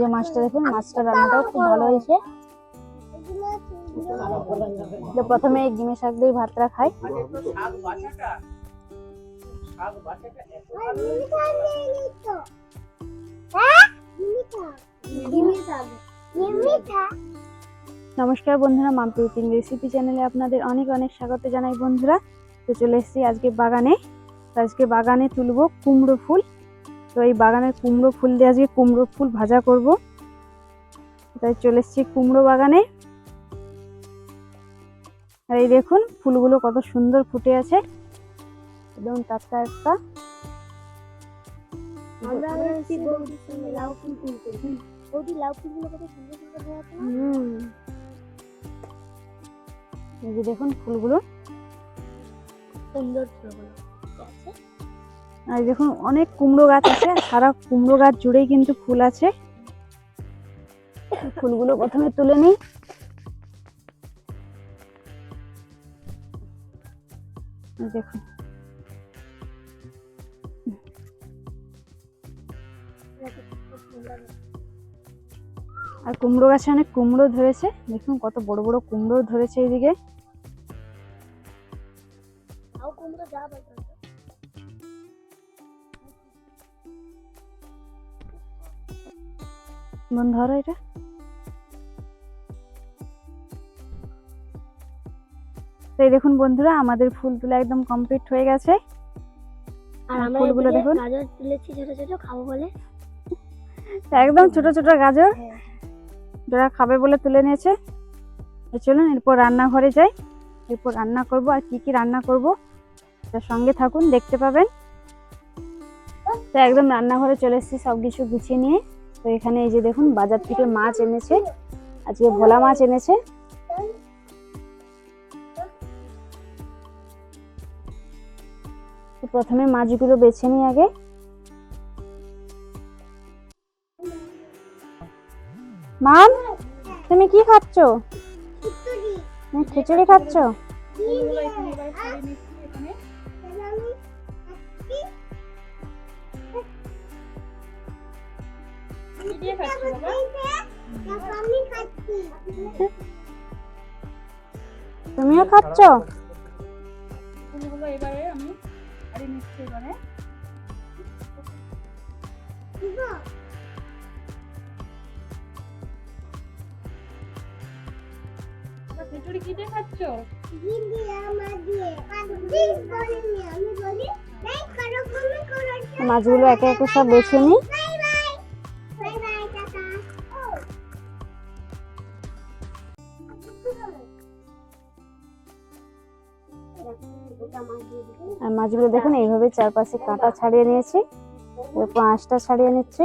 যে মাছটা দেখুন মাছটা রান্নাটাও খুব ভালো হয়েছে। প্রথমে ডিমের শাক দিয়ে ভাতটা খাই। নমস্কার বন্ধুরা মাম্পি রেসিপি চ্যানেলে আপনাদের অনেক অনেক স্বাগত জানাই বন্ধুরা। তো চলে এসেছি আজকে বাগানে। আজকে বাগানে তুলবো কুমড়ো ফুল। তো এই বাগানের কুমড়ো ফুল দিয়ে আজকে কুমড়ো ফুল ভাজা করব। তাই চলে এসেছি কুমড়ো বাগানে। আর এই দেখুন ফুলগুলো কত সুন্দর ফুটে আছে। একদম টাটকা একটা। দেখুন ফুলগুলো। সুন্দর ফুলগুলো। আর দেখুন, অনেক কুমড়ো গাছ আছে, সারা কুমড়ো গাছ জুড়েই কিন্তু ফুল আছে। ফুলগুলো প্রথমে তুলে নিই। দেখুন। আর কুমড়ো গাছে অনেক কুমড়ো ধরেছে। দেখুন, কত বড় বড় কুমড়ো ধরেছে এইদিকে। বন্ধ ধরো এটা। তো এই দেখুন বন্ধুরা আমাদের ফুল তোলা একদম কমপ্লিট হয়ে গেছে। আর আমরা ফুলগুলো দেখুন। গাজর তুলেছি ছোট ছোট খাব বলে। একদম ছোট ছোট গাজর। যারা খাবে বলে তুলে নিয়েছে। চলুন এরপর রান্নাঘরে যাই। এরপর রান্না করব আর কি কি রান্না করব তার সঙ্গে থাকুন দেখতে পাবেন। তো একদম রান্নাঘরে চলে এসেছি সব কিছু গুছিয়ে নিয়ে। তো এখানে এই যে দেখুন বাজার থেকে মাছ এনেছে। আজকে ভোলা মাছ এনেছে। তো প্রথমে মাছগুলো বেছে নিই আগে। মাম তুমি কি খাচ্ছ? খিচুড়ি। খাচ্ছ? তুমিও খাচ্ছ? ফুলগুলো এবারে আমি আরে নিচ্ছি এবারে খিচুড়ি কি দিয়ে খাচ্ছ? মাছগুলো একে একে সব বেছে নিই আর মাছগুলো দেখুন, এইভাবে চারপাশে কাঁটা ছাড়িয়ে নিয়েছি। আঁশটা ছাড়িয়ে নিচ্ছি।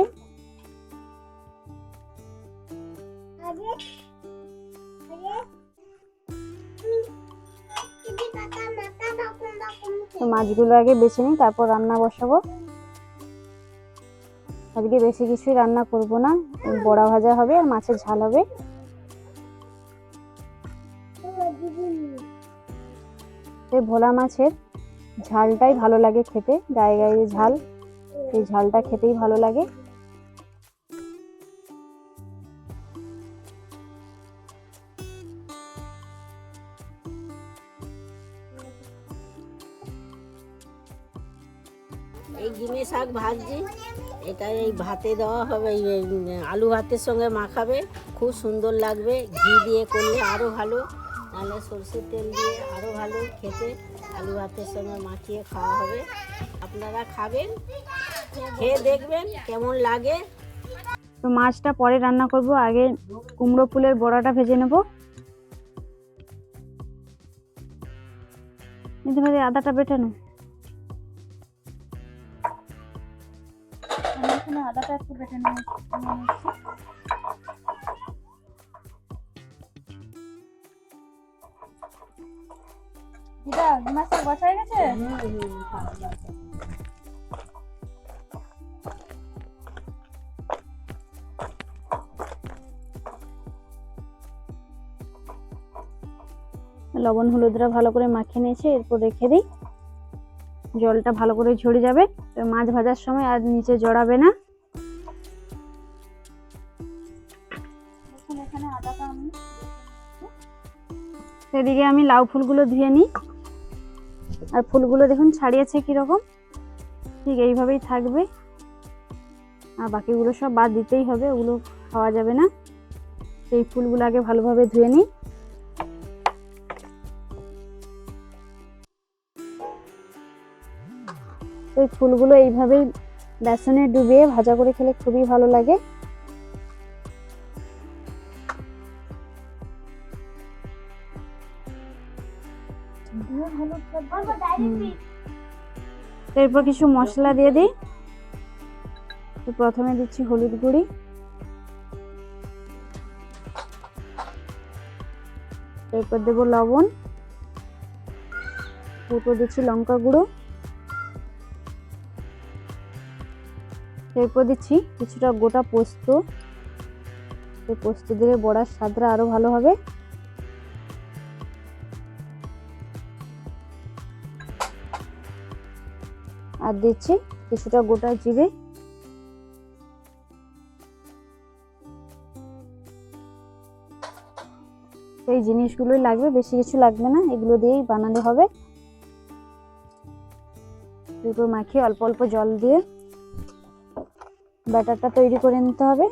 মাছগুলো আগে বেছে নিই, তারপর রান্না বসাবো। আজকে বেশি কিছুই রান্না করব না, বড়া ভাজা হবে আর মাছের ঝাল হবে। এই ভোলা মাছের ঝালটাই ভালো লাগে খেতে, গায়ে গায়ে ঝাল, এই ঝালটা খেতেই ভালো লাগে। এই ডিমে শাক ভাজছি এটা এই ভাতে দেওয়া হবে আলু ভাতের সঙ্গে মাখাবে, খুব সুন্দর লাগবে, ঘি দিয়ে করলে আরও ভালো। নাহলে সরষের তেল দিয়ে আরও ভালো খেতে। আলু ভাতের সঙ্গে মাখিয়ে খাওয়া হবে। আপনারা খাবেন, খেয়ে দেখবেন কেমন লাগে। তো মাছটা পরে রান্না করব। আগে কুমড়ো ফুলের বড়াটা ভেজে নেব। নিতে পারি আদাটা বেটে নো। আদাটা একটু বেটে নিয়ে গেছে? লবণ হলুদটা ভালো করে মাখিয়ে নিয়েছি এরপর রেখে দিই। জলটা ভালো করে ঝরে যাবে মাছ ভাজার সময় আর নিচে জড়াবে না। এখানে আদাটা আমি সেদিকে আমি লাউ ফুলগুলো ধুয়ে নিই। আর ফুলগুলো দেখুন ছাড়িয়েছে কীরকম। ঠিক এইভাবেই থাকবে। আর বাকিগুলো সব বাদ দিতেই হবে, ওগুলো খাওয়া যাবে না। সেই ফুলগুলো আগে ভালোভাবে ধুয়ে নিই। এই ফুলগুলো এইভাবেই বেসনে ডুবিয়ে ভাজা করে খেলে খুবই ভালো লাগে। এরপর কিছু মশলা দিয়ে দিই। তো প্রথমে দিচ্ছি হলুদ গুঁড়ি। এরপর দেবো লবণ। এরপর দিচ্ছি লঙ্কা গুঁড়ো। এরপর দিচ্ছি কিছুটা গোটা পোস্ত। পোস্ত দিলে বড়ার স্বাদটা আরও ভালো হবে। আর দিচ্ছি, কিছুটা গোটা জিরে। এই জিনিসগুলোই লাগবে, বেশি কিছু লাগবে না, এগুলো দিয়েই বানাতে হবে। এরপর মাখিয়ে অল্প অল্প জল দিয়ে ব্যাটারটা তৈরি করে নিতে হবে।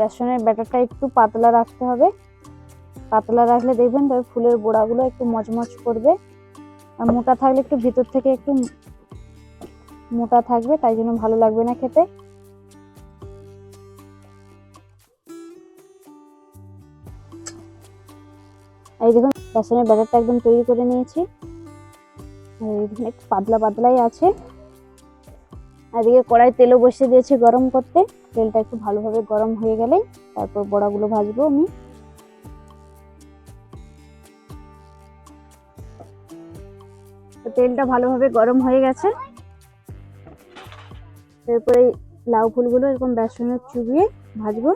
বেসনের ব্যাটারটা একটু পাতলা রাখতে হবে। পাতলা রাখলে দেখবেন তবে ফুলের গোড়াগুলো একটু মচমচ করবে। আর মোটা থাকলে একটু ভিতর থেকে একটু মোটা থাকবে, তাই জন্য ভালো লাগবে না খেতে। এই দেখুন, বেসনের ব্যাটারটা একদম তৈরি করে নিয়েছি। একটু পাতলা পাতলাই আছে। এদিকে কড়াই তেলও বসিয়ে দিয়েছি গরম করতে। তেলটা একটু ভালোভাবে গরম হয়ে গেলে তারপর বড়াগুলো ভাজবো আমি। তেলটা ভালোভাবে গরম হয়ে গেছে। এরপরে লাউ ফুলগুলো এরকম বেসনে চুবিয়ে ভাজবো।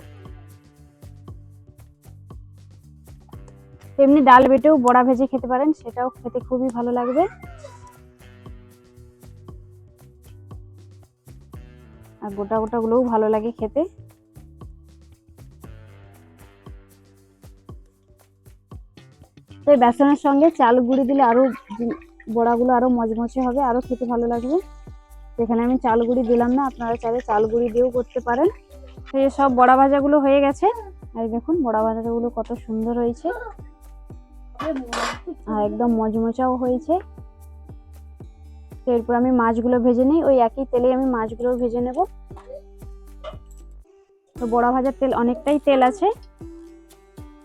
এমনি ডাল বেটেও বড়া ভেজে খেতে পারেন, সেটাও খেতে খুবই ভালো লাগবে। আর গোটা গোটা গুলোও ভালো লাগে খেতে। তো এই বেসনের সঙ্গে চাল গুঁড়ি দিলে আরও বড়াগুলো আরও মচমচে হবে, আরও খেতে ভালো লাগবে। সেখানে আমি চাল গুঁড়ি দিলাম না, আপনারা চাইলে চাল গুঁড়ি দিয়েও করতে পারেন। এই সব বড়া ভাজাগুলো হয়ে গেছে। আর দেখুন, বড়া ভাজাগুলো কত সুন্দর হয়েছে। আর একদম মচমচাও হয়েছে। এরপর আমি মাছগুলো ভেজে নিই, ওই একই তেলে আমি মাছগুলো ভেজে নেব। তো বড়া ভাজার তেল অনেকটাই তেল আছে।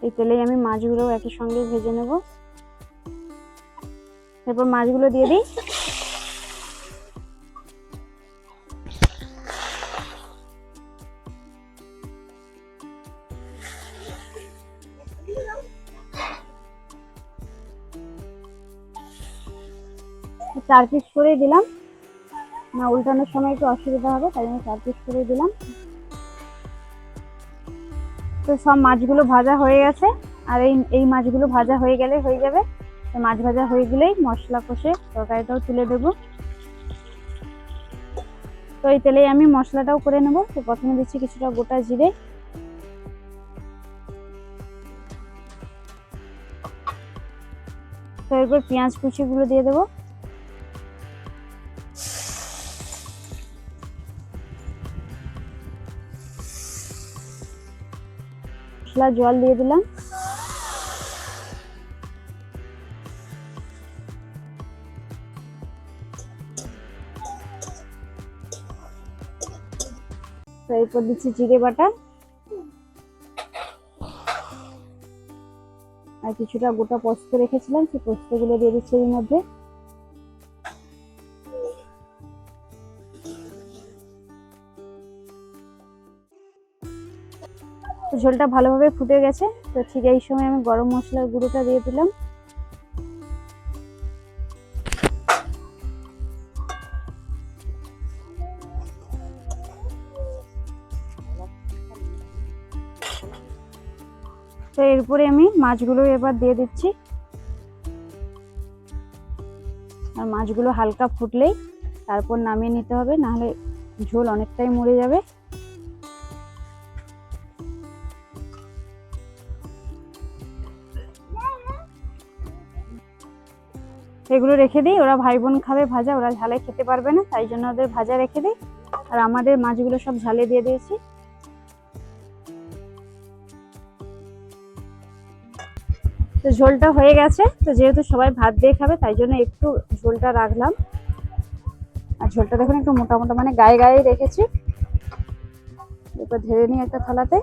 এই তেলেই আমি মাছগুলো একই সঙ্গে ভেজে নেব। এরপর মাছগুলো দিয়ে দিই। চার পিস করেই দিলাম। না, উল্টানোর সময় একটু অসুবিধা হবে, তাই জন্য চার পিস করে দিলাম। তো সব মাছগুলো ভাজা হয়ে গেছে। আর এই এই মাছগুলো ভাজা হয়ে গেলে হয়ে যাবে মাছ ভাজা হয়ে গেলেই মশলা কষে তরকারিটাও তুলে দেবো। তো এই তেলেই আমি মশলাটাও করে নেব। তো প্রথমে দিচ্ছি কিছুটা গোটা জিরে। তো এরপর পেঁয়াজ কুচিগুলো দিয়ে দেবো। মশলা জল দিয়ে দিলাম। তো এরপর দিচ্ছি জিরে বাটা। আর কিছুটা গোটা পোস্ত রেখেছিলাম, সেই পোস্তগুলো দিয়ে দিচ্ছি এর মধ্যে। ঝোলটা ভালোভাবে ফুটে গেছে, তো ঠিক এই সময় আমি গরম মশলার গুঁড়োটা দিয়ে দিলাম। তো এরপরে আমি মাছগুলো এবার দিয়ে দিচ্ছি। আর মাছগুলো হালকা ফুটলেই তারপর নামিয়ে নিতে হবে, নাহলে ঝোল অনেকটাই মরে যাবে। এগুলো রেখে দিই, ওরা ভাই বোন খাবে ভাজা, ওরা ঝালে খেতে পারবে না, তাই জন্য ওদের ভাজা রেখে দিই। আর আমাদের মাছগুলো সব ঝালে দিয়ে দিয়েছি। তো ঝোলটা হয়ে গেছে, তো যেহেতু সবাই ভাত দিয়ে খাবে, তাই জন্য একটু ঝোলটা রাখলাম। আর ঝোলটা দেখুন, একটু মোটা মোটা মানে গায়ে গায়ে রেখেছি। এরপর ঢেলে নিই একটা থালাতে।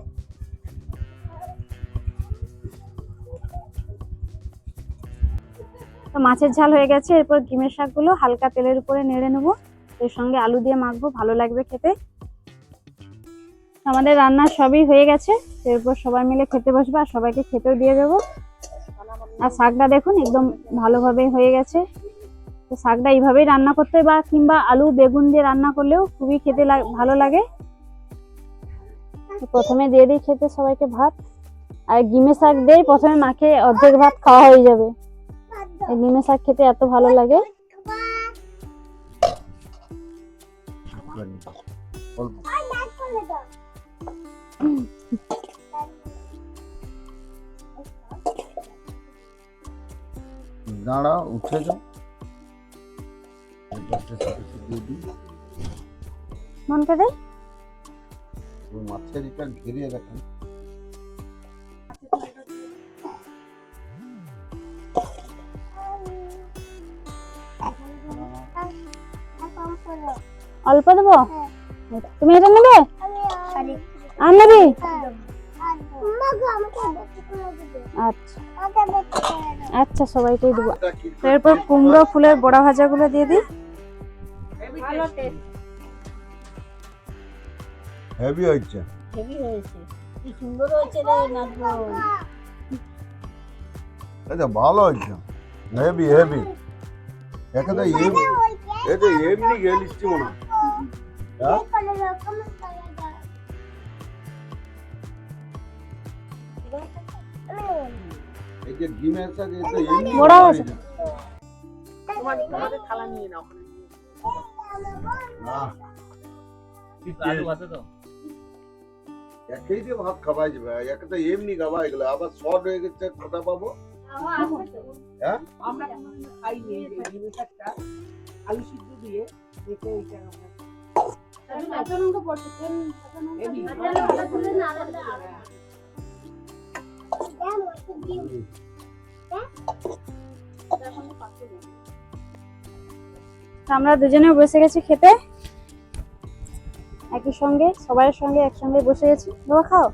তো মাছের ঝাল হয়ে গেছে, এরপর ডিমের শাকগুলো হালকা তেলের উপরে নেড়ে নেব। এর সঙ্গে আলু দিয়ে মাখবো, ভালো লাগবে খেতে। আমাদের রান্না সবই হয়ে গেছে, এরপর সবাই মিলে খেতে বসবো, আর সবাইকে খেতেও দিয়ে দেবো। আর শাকটা দেখুন, একদম ভালোভাবে হয়ে গেছে। তো শাকটা এইভাবেই রান্না করতে বা কিংবা আলু, বেগুন দিয়ে রান্না করলেও খুবই খেতে ভালো লাগে। প্রথমে দিয়ে দিই খেতে সবাইকে ভাত। আর গিমে শাক দিয়েই প্রথমে মাকে অর্ধেক ভাত খাওয়া হয়ে যাবে। গিমে শাক খেতে এত ভালো লাগে। দাঁড়া উঠে যাও। মন মাছের এটা ঘিরিয়ে রাখেন অল্প দেবো? তুমি এটা নেবে? আর নেবি? আচ্ছা। আচ্ছা সবাইকেই দেবো? এটা তো এরপর কুমড়ো ফুলের বড়া ভাজাগুলো দিয়ে দিই। হেভি হচ্ছে হেভি হয়েছে? কি সুন্দর হয়েছে রে এটা ভালো হচ্ছে হেভি হেভি এখানে এমনি এটা এমনি গেলিছি মনে হয়। এই যে ডিমের সাথে এটা এমনি বড়া আছে। তোমার তোমাদের থালা নিয়ে নাও। না। আলু ভাতে দাও একেই দিয়ে ভাত খাওয়াই যাবে একটা এমনি খাওয়া এগুলো আবার শর্ট হয়ে গেছে কথা পাবো? হ্যাঁ? আমরা কোনোদিন খাইনি এই যে ডিমের শাকটা। আলু সিদ্ধ দিয়ে দেখে এটা আমরা। তো আমরা দুজনেও বসে গেছি খেতে। একই সঙ্গে সবার সঙ্গে একসঙ্গে বসে গেছি। বাবা খাও।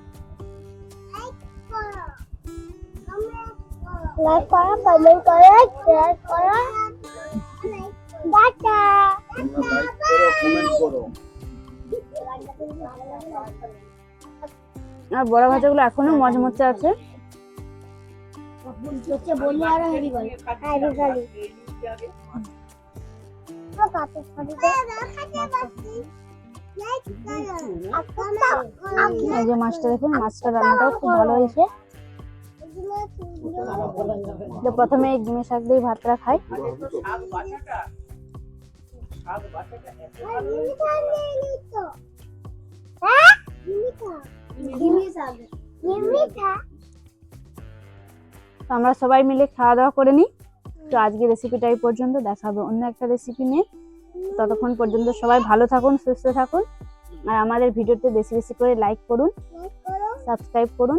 লাইক করা কমেন্ট করা শেয়ার করা। টাটা তোমরা কমেন্ট করো আর বড়া ভাজাগুলো এখনও মজমচে আছে। হচ্ছে বললে আরও হেভি বলে হ্যাঁ ছড়িয়ে এই যে মাছটা দেখুন মাছটা রান্নাটাও খুব ভালো হয়েছে। তো প্রথমে এই ডিমের শাক দিয়ে ভাতটা খাই শাক তো আমরা সবাই মিলে খাওয়া দাওয়া করে নিই। তো আজকে রেসিপিটা এই পর্যন্ত। দেখা হবে অন্য একটা রেসিপি নিয়ে। ততক্ষণ পর্যন্ত সবাই ভালো থাকুন সুস্থ থাকুন। আর আমাদের ভিডিওতে বেশি বেশি করে লাইক করুন সাবস্ক্রাইব করুন।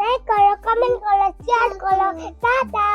লাইক করো কমেন্ট করো শেয়ার করো। টাটা।